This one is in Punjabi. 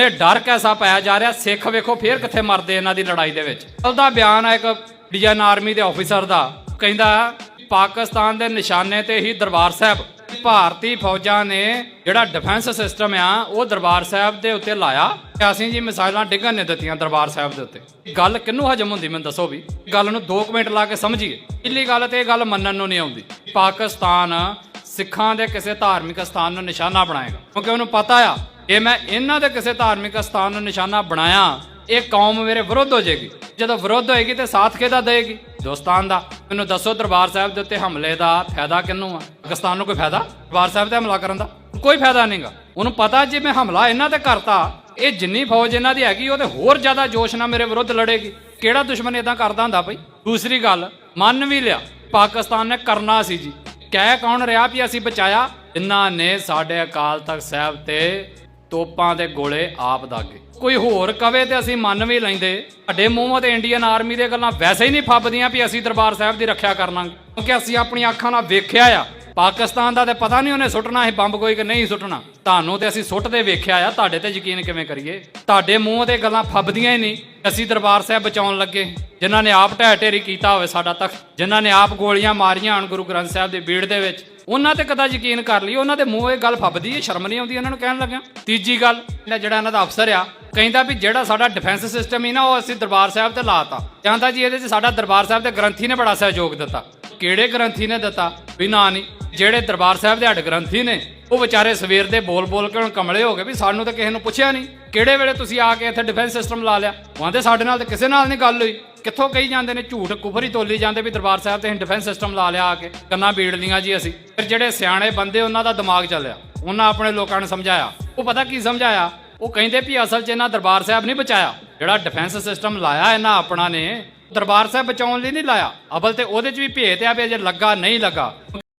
ਇਹ ਡਰ ਕੈਸਾ ਪਾਇਆ ਜਾ ਰਿਹਾ? ਸਿੱਖ ਵੇਖੋ, ਫੇਰ ਕਿੱਥੇ ਮਰਦੇ ਇਹਨਾਂ ਦੀ ਲੜਾਈ ਦੇ ਵਿੱਚ। ਉਹਦਾ ਬਿਆਨ ਹੈ ਇੱਕ ਇੰਡੀਅਨ ਆਰਮੀ ਦੇ ਆਫੀਸਰ ਦਾ। ਕਹਿੰਦਾ, ਪਾਕਿਸਤਾਨ ਦੇ ਨਿਸ਼ਾਨੇ ਤੇ ਹੀ ਦਰਬਾਰ ਸਾਹਿਬ, ਭਾਰਤੀ ਫੌਜਾਂ ਨੇ ਜਿਹੜਾ ਡਿਫੈਂਸ ਸਿਸਟਮ ਆ, ਉਹ ਦਰਬਾਰ ਸਾਹਿਬ ਦੇ ਉੱਤੇ ਲਾਇਆ ਅਸੀਂ ਜੀ ਮਿਸਾਈਲਾਂ ਡਿੱਗਣ ਨੇ ਦਿੱਤੀਆਂ ਦਰਬਾਰ ਸਾਹਿਬ ਦੇ ਉੱਤੇ। ਗੱਲ ਕਿੰਨੂੰ ਹਜਮ ਹੁੰਦੀ, ਮੈਨੂੰ ਦੱਸੋ ਵੀ। ਗੱਲ ਨੂੰ 2 ਮਿੰਟ ਲਾ ਕੇ ਸਮਝੀਏ। ਪਹਿਲੀ ਗੱਲ ਤੇ ਇਹ ਗੱਲ ਮੰਨਣ ਨੂੰ ਨਹੀਂ ਆਉਂਦੀ। ਪਾਕਿਸਤਾਨ ਸਿੱਖਾਂ ਦੇ ਕਿਸੇ ਧਾਰਮਿਕ ਸਥਾਨ ਨੂੰ ਨਿਸ਼ਾਨਾ ਬਣਾਏਗਾ। ਕਿਉਂਕਿ ਉਹਨੂੰ ਪਤਾ ਆ ਇਹ ਮੈਂ ਇਹਨਾਂ ਦੇ ਕਿਸੇ ਧਾਰਮਿਕ ਸਥਾਨ ਨੂੰ ਨਿਸ਼ਾਨਾ ਬਣਾਇਆ, ਇਹ ਕੌਮ ਮੇਰੇ ਵਿਰੁੱਧ ਹੋ ਜਾਏਗੀ। ਜਦੋਂ ਵਿਰੁੱਧ ਹੋਏਗੀ ਤੇ ਸਾਥ ਕਿਹਦਾ ਦੇਏਗੀ? ਹਿੰਦੁਸਤਾਨ ਦਾ। ਮੈਨੂੰ ਦੱਸੋ ਦਰਬਾਰ ਸਾਹਿਬ ਦੇ ਉੱਤੇ ਹਮਲੇ ਦਾ ਫਾਇਦਾ ਕਿਹਨੂੰ ਆ? ਪਾਕਿਸਤਾਨ ਨੂੰ ਕੋਈ ਫਾਇਦਾ? ਦਰਬਾਰ ਸਾਹਿਬ ਤੇ ਹਮਲਾ ਕਰਨ ਦਾ? ਕੋਈ ਫਾਇਦਾ ਨਹੀਂਗਾ। ਉਹਨੂੰ ਪਤਾ ਜੇ ਮੈਂ ਹਮਲਾ ਇਹਨਾਂ ਤੇ ਕਰਤਾ, ਇਹ ਜਿੰਨੀ ਫੌਜ ਇਹਨਾਂ ਦੀ ਹੈਗੀ ਉਹ ਤੇ ਹੋਰ ਜ਼ਿਆਦਾ ਜੋਸ਼ ਨਾਲ ਮੇਰੇ ਵਿਰੁੱਧ ਲੜੇਗੀ। ਕਿਹੜਾ ਦੁਸ਼ਮਣ ਇਦਾਂ ਕਰਦਾ ਹੁੰਦਾ ਬਈ? ਦੂਸਰੀ ਗੱਲ, ਮੰਨ ਵੀ ਲਿਆ, ਪਾਕਿਸਤਾਨ ਨੇ ਕਰਨਾ ਸੀ ਜੀ। ਕਹਿ ਕੌਣ ਰਿਹਾ ਵੀ ਅਸੀਂ ਬਚਾਇਆ? ਇਹਨਾਂ ਨੇ ਸਾਡੇ ਅਕਾਲ ਤਖਤ ਸਾਹਿਬ ਤੇ ਤੋਪਾਂ ਦੇ ਗੋਲੇ ਆਪ ਦਾਗੇ ਕੋਈ ਹੋਰ ਕਵੇ ਤੇ ਅਸੀਂ ਮੰਨ ਵੀ ਲੈਂਦੇ। ਸਾਡੇ ਮੂੰਹੋਂ ਤੇ ਇੰਡੀਅਨ ਆਰਮੀ ਦੇ ਗੱਲਾਂ ਵੈਸੇ ਹੀ ਨਹੀਂ ਫੱਬਦੀਆਂ ਵੀ ਅਸੀਂ ਦਰਬਾਰ ਸਾਹਿਬ ਦੀ ਰੱਖਿਆ ਕਰ ਲਾਂਗੇ ਕਿਉਂਕਿ ਅਸੀਂ ਆਪਣੀਆਂ ਅੱਖਾਂ ਨਾਲ ਵੇਖਿਆ ਆ। ਪਾਕਿਸਤਾਨ ਦਾ ਤੇ ਪਤਾ ਨਹੀਂ ਉਹਨੇ ਸੁੱਟਣਾ ਹੈ ਬੰਬ ਕੋਈ ਕਿ ਨਹੀਂ ਸੁੱਟਣਾ। ਤੁਹਾਨੂੰ ਤੇ ਅਸੀਂ ਸੁੱਟਦੇ ਵੇਖਿਆ ਆ, ਤੁਹਾਡੇ ਤੇ ਯਕੀਨ ਕਿਵੇਂ ਕਰੀਏ? ਤੁਹਾਡੇ ਮੂੰਹ ਤੇ ਗੱਲਾਂ ਫੱਬਦੀਆਂ ਹੀ ਨਹੀਂ। ਅਸੀਂ ਦਰਬਾਰ ਸਾਹਿਬ ਬਚਾਉਣ ਲੱਗੇ। ਜਿਨ੍ਹਾਂ ਨੇ ਆਪ ਢਹਿ ਢੇਰੀ ਕੀਤਾ ਹੋਵੇ ਸਾਡਾ ਤਖਤ, ਜਿਨ੍ਹਾਂ ਨੇ ਆਪ ਗੋਲੀਆਂ ਮਾਰੀਆਂ ਹਨ ਗੁਰੂ ਗ੍ਰੰਥ ਸਾਹਿਬ ਦੇ ਬੀੜ ਦੇ ਵਿੱਚ, ਉਹਨਾਂ ਤੇ ਕਦਾ ਯਕੀਨ ਕਰ ਲਈ ਉਹਨਾਂ ਦੇ ਮੂੰਹ ਇਹ ਗੱਲ ਫੱਬਦੀ ਹੈ, ਸ਼ਰਮ ਨਹੀਂ ਆਉਂਦੀ ਇਹਨਾਂ ਨੂੰ ਕਹਿਣ ਲੱਗਿਆ। ਤੀਜੀ ਗੱਲ, ਜਿਹੜਾ ਇਹਨਾਂ ਦਾ ਅਫਸਰ ਆ, ਕਹਿੰਦਾ ਵੀ ਜਿਹੜਾ ਸਾਡਾ ਡਿਫੈਂਸ ਸਿਸਟਮ ਹੀ ਨਾ, ਉਹ ਅਸੀਂ ਦਰਬਾਰ ਸਾਹਿਬ ਤੇ ਲਾਤਾ। ਕਹਿੰਦਾ ਜੀ ਇਹਦੇ 'ਚ ਸਾਡਾ ਦਰਬਾਰ ਸਾਹਿਬ ਦੇ ਗ੍ਰੰਥੀ ਨੇ ਬੜਾ ਸਹਿਯੋਗ ਦਿੱਤਾ। ਕਿਹੜੇ ਗ੍ਰੰਥੀ ਨੇ ਦਿੱਤਾ? ਵੀ ਨਾ ਨਹੀਂ ਜਿਹੜੇ ਦਰਬਾਰ ਸਾਹਿਬ ਦੇ ਹੱਡ ਗ੍ਰੰਥੀ ਨੇ ਉਹ ਵਿਚਾਰੇ ਸਵੇਰ ਦੇ ਬੋਲ ਬੋਲ ਕੇ ਹੁਣ ਕਮਲੇ ਹੋ ਗਏ ਵੀ ਸਾਨੂੰ ਤਾਂ ਕਿਸੇ ਨੂੰ ਪੁੱਛਿਆ ਨਹੀਂ। ਕਿਹੜੇ ਵੇਲੇ ਤੁਸੀਂ ਆ ਕੇ ਇੱਥੇ ਡਿਫੈਂਸ ਸਿਸਟਮ ਲਾ ਲਿਆ? ਉਹਦੇ ਸਾਡੇ ਨਾਲ ਤਾਂ ਕਿਸੇ ਨਾਲ ਨਹੀਂ ਗੱਲ ਹੋਈ। ਕਿੱਥੋਂ ਕਹੀ ਜਾਂਦੇ ਨੇ ਝੂਠ ਕੁਫਰ ਹੀ ਤੋਲੀ ਜਾਂਦੇ ਵੀ ਦਰਬਾਰ ਸਾਹਿਬ ਤੇ ਡਿਫੈਂਸ ਸਿਸਟਮ ਲਾ ਲਿਆ ਆ ਕੇ। ਕੰਨਾਂ ਬੀੜ ਲੀਆਂ ਜੀ ਅਸੀਂ। ਫਿਰ ਜਿਹੜੇ ਸਿਆਣੇ ਬੰਦੇ ਉਹਨਾਂ ਦਾ ਦਿਮਾਗ ਚੱਲਿਆ। ਉਹਨਾਂ ਆਪਣੇ ਲੋਕਾਂ ਨੂੰ ਸਮਝਾਇਆ। ਉਹ ਪਤਾ ਕੀ ਸਮਝਾਇਆ? ਉਹ ਕਹਿੰਦੇ ਵੀ ਅਸਲ 'ਚ ਇਹਨਾਂ ਦਰਬਾਰ ਸਾਹਿਬ ਨਹੀਂ ਬਚਾਇਆ। ਜਿਹੜਾ ਡਿਫੈਂਸ ਸਿਸਟਮ ਲਾਇਆ ਇਹਨਾਂ ਆਪਣਾ ਨੇ, ਦਰਬਾਰ ਸਾਹਿਬ ਬਚਾਉਣ ਲਈ ਨਹੀਂ ਲਾਇਆ। ਅਬਲ ਤੇ ਉਹਦੇ 'ਚ ਵੀ ਭੇਤ ਆ ਵੀ ਅਜੇ ਲੱਗਾ ਨਹੀਂ ਲੱਗਾ।